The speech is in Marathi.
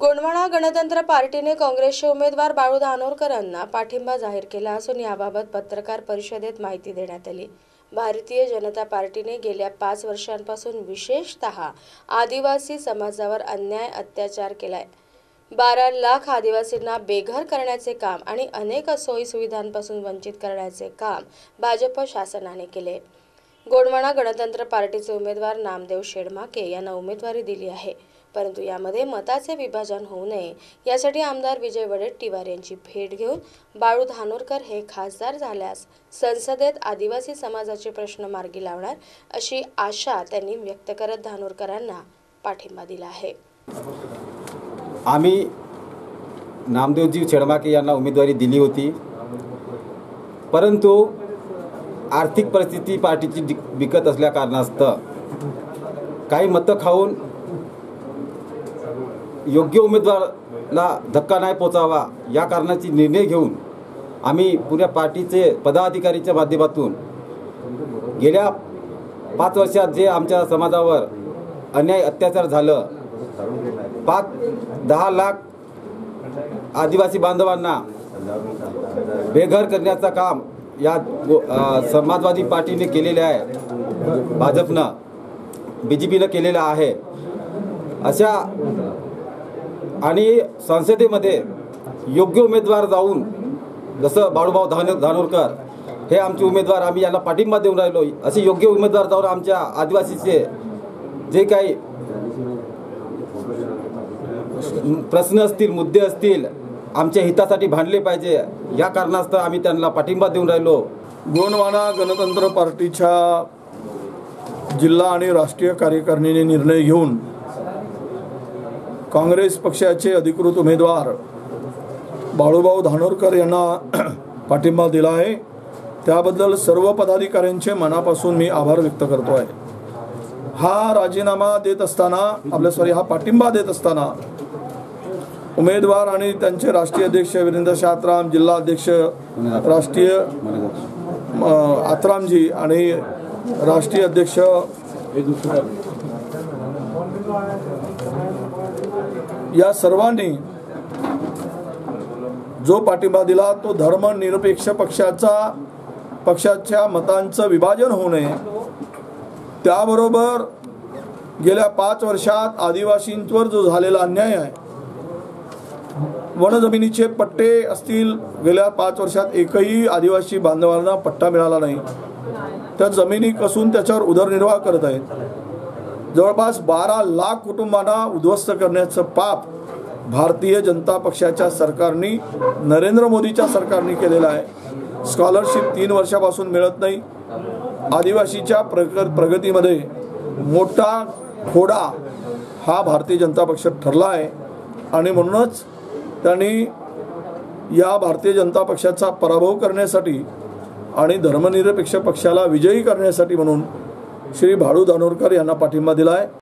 गोंडवाना गणतंत्र पार्टीने काँग्रेसचे उमेदवार बाळू धानोरकरांना पाठिंबा जाहीर केला असून याबाबत पत्रकार परिषदेत माहिती देण्यात आली. भारतीय जनता पार्टीने गेल्या पाच वर्षांपासून विशेषतः आदिवासी समाजावर अन्याय अत्याचार केलाय. बारा लाख आदिवासींना बेघर करण्याचे काम आणि अनेक सोयीसुविधांपासून वंचित करण्याचे काम भाजप शासनाने केले. गोंडवाना गणतंत्र पार्टीचे उमेदवार नामदेव शेडमाके यांना उमेदवारी दिली आहे. परंतु यामध्ये मताचे विभाजन होऊ नये. यासाठी आमदार विजय वडेट्टीवार यांची भेट घेऊन बाळू धानोरकर हे खासदार झाल्यास संसदेत आदिवासी समाजाचे प्रश्न मार्गी लावणार अशी आशा त्यांनी व्यक्त करत धानोरकरांना पाठिंबा दिला आहे. आम्ही नामदेवजी छेडमाके यांना उमेदवारी दिली होती. परंतु आर्थिक परिस्थिती पार्टीची बिकत असल्या कारणास्तव काही मतं खाऊन योग्य उमेदवाराला धक्का नाही पोचावा या कारणाची निर्णय घेऊन आम्ही पुऱ्या पार्टीचे पदाधिकारीच्या माध्यमातून गेल्या पाच वर्षात जे आमच्या समाजावर अन्याय अत्याचार झालं पाच दहा लाख आदिवासी बांधवांना बेघर करण्याचं काम या समाजवादी पार्टीने केलेले आहे भाजपनं बी जे पीनं केलेलं आहे. अशा आणि संसदेमध्ये योग्य उमेदवार जाऊन जसं बाळूभाऊ धान धानोरकर हे आमचे उमेदवार आम्ही यांना पाठिंबा देऊन राहिलो असे योग्य उमेदवार जाऊन आमच्या आदिवासीचे जे काही प्रश्न असतील मुद्दे असतील आमच्या हितासाठी भांडले पाहिजे या कारणास्तव आम्ही त्यांना पाठिंबा देऊन राहिलो. गोंडवाना गणतंत्र पार्टीच्या जिल्हा आणि राष्ट्रीय कार्यकारिणीने निर्णय घेऊन काँग्रेस पक्षाचे अधिकृत उमेदवार बाळूभाऊ धानोरकर यांना पाठिंबा दिला आहे. त्याबद्दल सर्व पदाधिकाऱ्यांचे मनापासून मी आभार व्यक्त करतो आहे हा राजीनामा देत असताना आपल्या सॉरी हा पाठिंबा देत असताना उमेदवार आणि त्यांचे राष्ट्रीय अध्यक्ष वीरेंद्र शात्राम जिल्हा अध्यक्ष राष्ट्रीय म, आत्रामजी आणि राष्ट्रीय अध्यक्ष या सर्वांनी जो पाठिंबा दिला तो धर्मनिरपेक्ष पक्षाचा पक्षाच्या मतांचं विभाजन होऊ नये. त्याबरोबर गेल्या पाच वर्षात आदिवासींवर जो झालेला अन्याय आहे वनजमिनीचे पट्टे असतील गेल्या पाच वर्षात एकही आदिवासी बांधवांना पट्टा मिळाला नाही. त्या जमिनी कसून त्याच्यावर उदरनिर्वाह करत आहेत. जवळपास बारा लाख कुटुंबांना उद्ध्वस्त करण्याचं पाप भारतीय जनता पक्षाच्या सरकारनी नरेंद्र मोदीच्या सरकारने केलेलं आहे. स्कॉलरशिप तीन वर्षापासून मिळत नाही. आदिवासीच्या प्रग प्रगतीमध्ये मोठा खोडा हा भारतीय जनता पक्ष ठरला आहे. आणि म्हणूनच त्यांनी या भारतीय जनता पक्षाचा पराभव करण्यासाठी आणि धर्मनिरपेक्ष पक्षाला विजयी करण्यासाठी म्हणून श्री भाडू धानोरकर यांना पाठिंबा दिला आहे